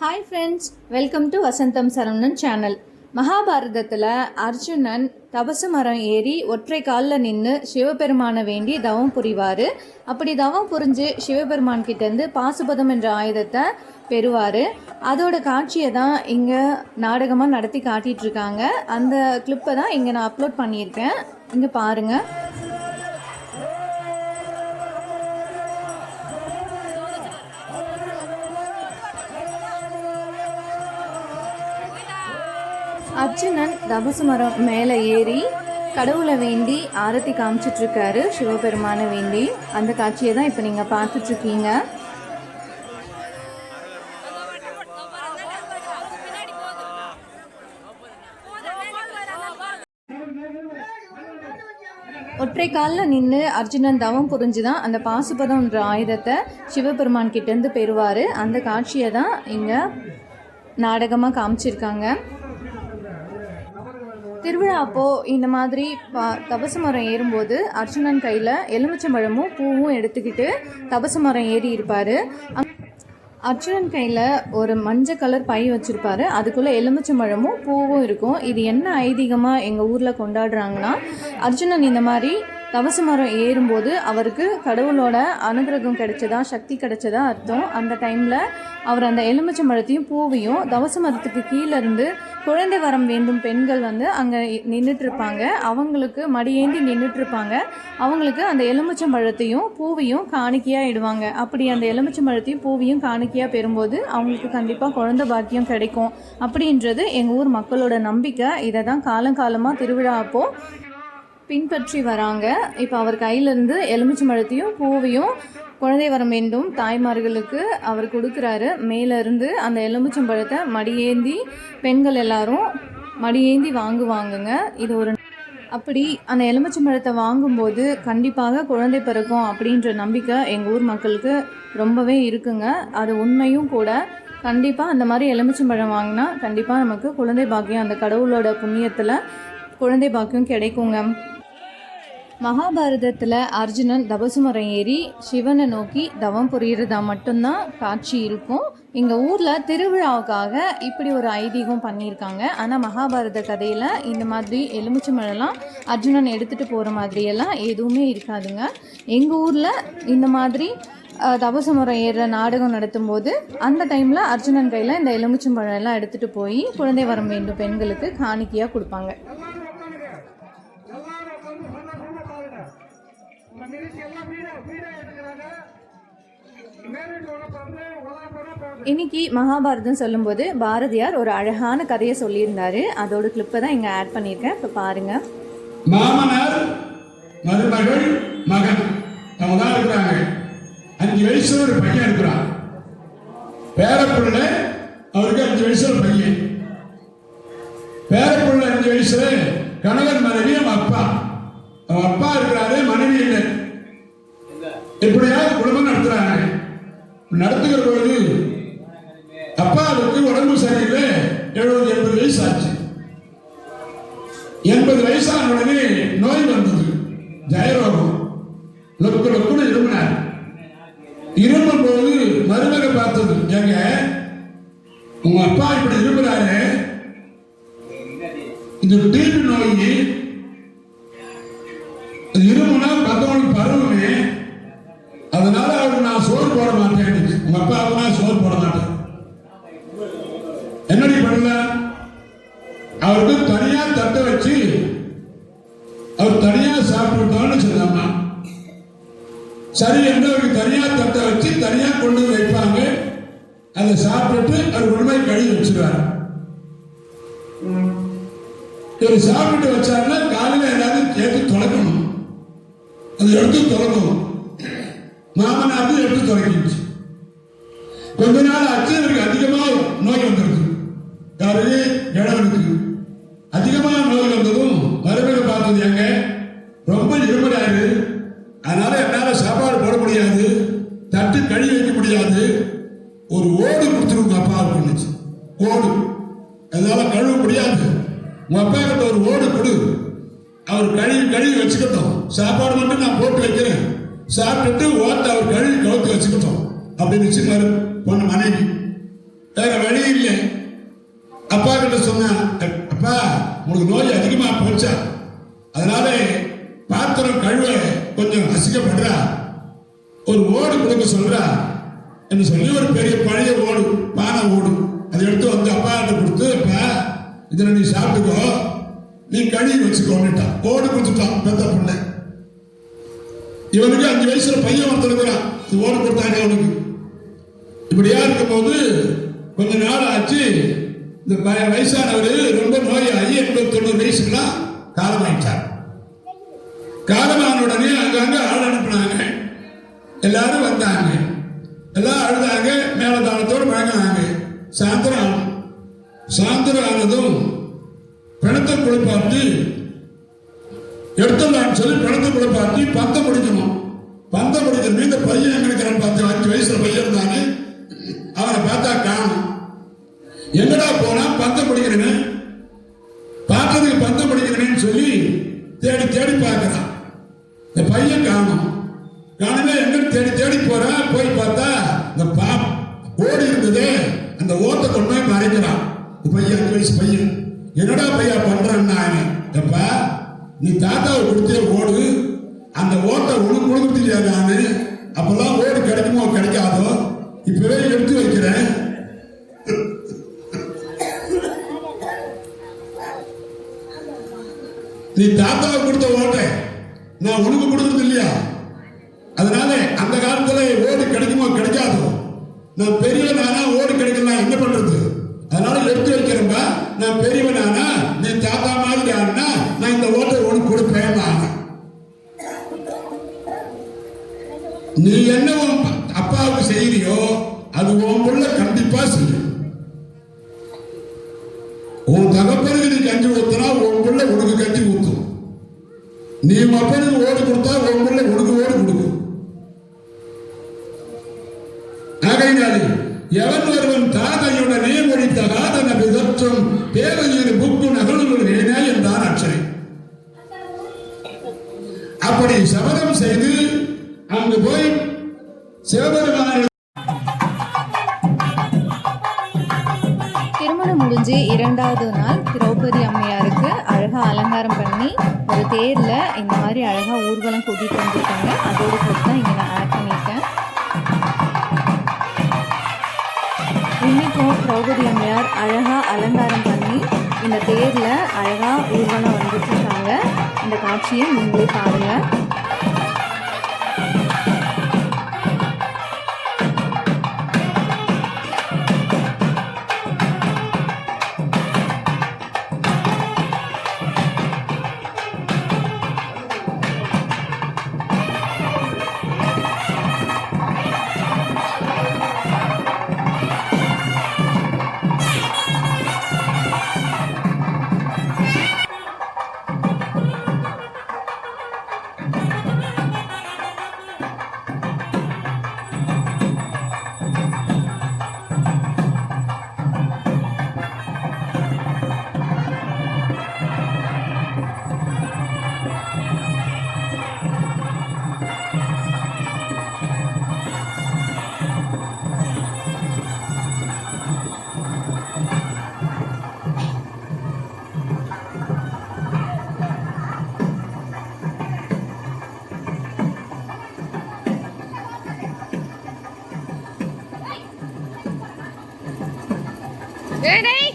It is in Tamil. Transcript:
Hi friends welcome to Vasantham Saravanan channel மகாபாரதத்தில் அர்ஜுனன் தபசு மரம் ஏறி ஒற்றை காலில் நின்று சிவபெருமானை வேண்டி தவம் புரிவார். அப்படி தவம் புரிஞ்சு சிவபெருமான் கிட்டேருந்து பாசுபதம் என்ற ஆயுதத்தை பெறுவார். அதோட காட்சியை தான் இங்கே நாடகமாக நடத்தி காட்டிகிட்ருக்காங்க அந்த கிளிப்பை தான் இங்கே நான் அப்லோட் பண்ணியிருக்கேன். இங்கே பாருங்கள் அர்ஜுனன் தபசு மரம் மேலே ஏறி கடவுளை வேண்டி ஆரத்தி காமிச்சிட்ருக்காரு சிவபெருமானை வேண்டி. அந்த காட்சியை தான் இப்போ நீங்கள் பார்த்துட்ருக்கீங்க. ஒற்றை காலில் நின்று அர்ஜுனன் தவம் புரிஞ்சு தான் அந்த பாசுபதம்ன்ற ஆயுதத்தை சிவபெருமான் கிட்டேருந்து பெறுவார். அந்த காட்சியை தான் இங்கே நாடகமாக காமிச்சிருக்காங்க. திருவிழா அப்போது இந்த மாதிரி பா தபசு மரம் ஏறும்போது அர்ஜுனன் கையில் எலுமிச்சம்பழமும் பூவும் எடுத்துக்கிட்டு தபசு மரம் ஏறி இருப்பார். அர்ஜுனன் கையில் ஒரு மஞ்சள் கலர் பை வச்சுருப்பாரு. அதுக்குள்ளே எலுமிச்சம்பழமும் பூவும் இருக்கும். இது என்ன ஐதீகமாக எங்கள் ஊரில் கொண்டாடுறாங்கன்னா அர்ஜுனன் இந்த மாதிரி தவச மரம் ஏறும்போது அவருக்கு கடவுளோட அனுகிரகம் கிடைச்சதா சக்தி கிடைச்சதா அர்த்தம். அந்த டைமில் அவர் அந்த எலுமிச்சை மரத்தையும் பூவையும் தவச மரத்துக்கு கீழே இருந்து குழந்தை வரம் வேண்டும் பெண்கள் வந்து அங்கே நின்றுட்டு இருப்பாங்க அவங்களுக்கு மடியேந்தி நின்றுட்டு இருப்பாங்க அவங்களுக்கு அந்த எலுமிச்சை பழத்தையும் பூவையும் காணிக்கையாக இடுவாங்க. அப்படி அந்த எலுமிச்சை பழத்தையும் பூவையும் காணிக்கையாக பெறும்போது அவங்களுக்கு கண்டிப்பாக குழந்தை பாக்கியம் கிடைக்கும். அப்படின்றது எங்கள் ஊர் மக்களோட நம்பிக்கை. இதை தான் காலங்காலமாக திருவிழா அப்போது பின்பற்றி வராங்க. இப்போ அவர் கையிலேருந்து எலுமிச்சம்பழத்தையும் பூவையும் குழந்தை வரம் வேண்டும் தாய்மார்களுக்கு அவர் கொடுக்குறாரு. மேலேருந்து அந்த எலுமிச்சம்பழத்தை மடியேந்தி பெண்கள் எல்லாரும் மடியேந்தி வாங்குவாங்கங்க. இது ஒரு அப்படி அந்த எலுமிச்சம்பழத்தை வாங்கும்போது கண்டிப்பாக குழந்தை பிறக்கும் அப்படின்ற நம்பிக்கை எங்கள் ஊர் மக்களுக்கு ரொம்பவே இருக்குங்க. அது உண்மையும் கூட. கண்டிப்பாக அந்த மாதிரி எலுமிச்சம்பழம் வாங்கினா கண்டிப்பாக நமக்கு குழந்தை பாக்கியம் அந்த கடவுளோட புண்ணியத்தில் குழந்தை பாக்கியம் கிடைக்குங்க. மகாபாரதத்தில் அர்ஜுனன் தபசுமரம் ஏறி சிவனை நோக்கி தவம் புரியுறதா மட்டும்தான் காட்சி இருக்கும். எங்கள் ஊரில் திருவிழாவுக்காக இப்படி ஒரு ஐதீகம் பண்ணியிருக்காங்க. ஆனால் மகாபாரத கதையில் இந்த மாதிரி எலுமிச்சம்பழம்லாம் அர்ஜுனன் எடுத்துகிட்டு போகிற மாதிரியெல்லாம் எதுவுமே இருக்காதுங்க. எங்கள் ஊரில் இந்த மாதிரி அஹ், தபசுமரம் ஏறுற நாடகம் நடத்தும்போது அந்த டைமில் அர்ஜுனன் கையில் இந்த எலுமிச்சம்பழம் எல்லாம் எடுத்துகிட்டு போய் குழந்தை வரம் வேண்டும் பெண்களுக்கு காணிக்கையாக கொடுப்பாங்க. இன்னைக்கு மகாபாரதம் சொல்லும்போது பாரதியார் ஒரு அழகான கதையை சொல்லியிருந்தாரு. அதோட கிளிப்பை தான் இங்கே ஆட் பண்ணியிருக்கேன். இப்போ பாருங்க. மாமனார் மருமகள் மகன். அவங்க தான் இருக்கிறாங்க. அஞ்சு வயசுல ஒரு பையன் இருக்கிறான். பேரப்புள்ள அவருக்கு அஞ்சு வயசுல ஒரு பையன். பேரப்புள்ள அஞ்சு வயசுல கணவன் மனைவி அவன் அப்பா. அவன் அப்பா இருக்கிறாரு மனைவி இல்லை. எப்படியாவது குடும்பம் நடத்துறாங்க. நடத்துகிற பொழுது அப்பாவுக்கு உடம்பு சரியில்லை. எழுபது எண்பது வயசு ஆச்சு எண்பது வயசான உடனே நோய் வந்தது. ஜெயரோகம். லொக்கு லொக்குன்னு இருமினார் இருமும் போது மருமக பார்த்தது. எங்க உங்க அப்பா இப்படி இருக்கிறாரு இந்த டீபி நோய் இருமுனா என்னடி பண்ணல அவருக்கு தனியா தட்டை வச்சு அவர் தனியா சாப்பிட்டுட்டான்னு சொன்னாமா? சரி என்று அவருக்கு தனியா தட்டை வச்சு தனியா கொண்டு வந்து வைப்பாங்க. அதை சாப்பிட்டுட்டு அவர் உண்மை கழுவி வச்சிருவார். இவர் சாப்பிட்டு வச்சாருன்னா காலையில் ஏதாவது கேட்டு தொலைக்கணும் அது எடுத்து தொலைக்கணும் மாமனார் எடுத்து தொலைக்கிச்சு கொஞ்ச நாள் ஆச்சு இவருக்கு அதிகமாக நோய் வந்திருக்கு இடம் இருக்குது அதிகமான நோய் வந்ததும் மறுபடியும் பார்த்தது எங்க? ரொம்ப இருமலாரு அதனால என்னால் சாப்பாடு போட முடியாது. தட்டு கழுவி வைக்க முடியாது. ஒரு ஓடு கொடுத்துருங்க அப்பா பண்ணுச்சு ஓடு. அதனால கழுவ முடியாது. உங்க அப்பா கிட்ட ஒரு ஓடு கொடு. அவர் கழுவி கழுவி வச்சுக்கட்டும். சாப்பாடு மட்டும் நான் போட்டு வைக்கிறேன். சாப்பிட்டுட்டு ஓட்ட அவர் கழுவி கவுத்து வச்சுக்கிட்டோம். அப்படின்னு வச்சு மறு பொண்ணு மனைவி. வேற வழி இல்லை. அப்பா கிட்ட சொன்னேன் அப்பா உங்களுக்கு நோய் அதிகமா போச்சா? அதனால பாத்திரம் கழுவ கொஞ்சம் அசிக்கப்படுறா ஒரு ஓடு கொடுக்க சொல்றா. என்று சொல்லி ஒரு பெரிய பழைய ஓடு பானை ஓடு அதை எடுத்து வந்து அப்பா கிட்ட கொடுத்து அப்பா இதில் நீ சாப்பிட்டுக்கோ. நீ கழுவி வச்சுக்கோன்னுட்டான். ஓடு கொடுத்துட்டான் பெத்த பிள்ளை இவனுக்கு அஞ்சு வயசுல பையன் வந்திருக்கிறான் இது ஓடு கொடுத்தாங்க அவனுக்கு. இப்படியா இருக்கும்போது கொஞ்ச நாள் ஆச்சு. இந்த வயசானவர் ரொம்ப நோயாகி எண்பத்தி தொண்ணூறு வயசுக்குலாம் காலமாயிட்டார் காலமான உடனே அங்கங்க ஆள் அனுப்புனாங்க. எல்லாரும் வந்தாங்க. எல்லாம் அழுதாங்க மேலதாளத்தோடு வழங்கினாங்க சாயந்தரம் ஆகும். சாயந்தரம் ஆனதும் பிணத்தை குளிப்பாட்டி எடுத்துடலாம்னு சொல்லி பிணத்தை குளிப்பாட்டி பந்த முடிக்கணும். பந்த முடிக்கணும் இந்த பையன் எங்க இருக்கிறான்னு பத்து அஞ்சு வயசுல பையன் இருந்தானே அவனை பார்த்தா காணும். எங்கடா போனா பந்தம் பிடிக்கிறேன்னு? பார்க்கறதுக்கு பந்தம் பிடிக்கிறேன்னு சொல்லி தேடி தேடி பார்க்கிறான். இந்த பையன் காணும். காணவே எங்கன்னு தேடி தேடி போறான் போய் பார்த்தா இந்த பா ஓடி இருந்ததே அந்த ஓட்டை கொண்டு போய் மறைக்கிறான். இந்த பையன் அஞ்சு வயசு பையன். என்னடா பையா பண்றான்னா எப்பா நீ தாத்தாவை கொடுத்தே ஓடு. அந்த ஓட்டை உனக்கு கொடுக்க தெரியாது நானு? அப்பெல்லாம் ஓடு கிடைக்குமோ கிடைக்கும் நீ தாத்தாவை கொடுத்த ஓட்டை நான் உனக்கு கொடுத்தது இல்லையா? அதனால அந்த காலத்துல ஓடு கிடைக்குமோ கிடைக்காதோ? நான் பெரியவனானா ஓடு கிடைக்கலாம் என்ன பண்றது? அதனால எடுத்து வைக்கிறேன்பா. நான் பெரியவன் ஆனா நீ தாத்தா மாதிரி ஆனா நான் இந்த ஓட்டை உனக்கு கொடுப்பேன் நீ என்ன உன் அப்பாவுக்கு செய்யறியோ அது உன் புள்ள கண்டிப்பா செய்யும். அப்படி சபதம் செய்து அங்கு போய் சிவபெருமான திருமணம் முடிஞ்சு இரண்டாவது நாள் திரௌபதி அம்மையாருக்கு அழகா அலங்காரம் பண்ணி ஒரு தேர்ல இந்த மாதிரி அழகா ஊர்வலம் கூட்டிட்டு வந்திருக்காங்க. அதோட சேர்த்து தான் இங்க நான் ஆட் பண்ணியிருக்கேன். இன்னைக்கும் திரௌபதி அம்மையார் அழகா அலங்காரம் பண்ணி இந்த தேர்ல அழகா ஊர்வலம் வந்துட்டு இந்த காட்சியை நீங்களே பாருங்கள் பாருங்க Hey!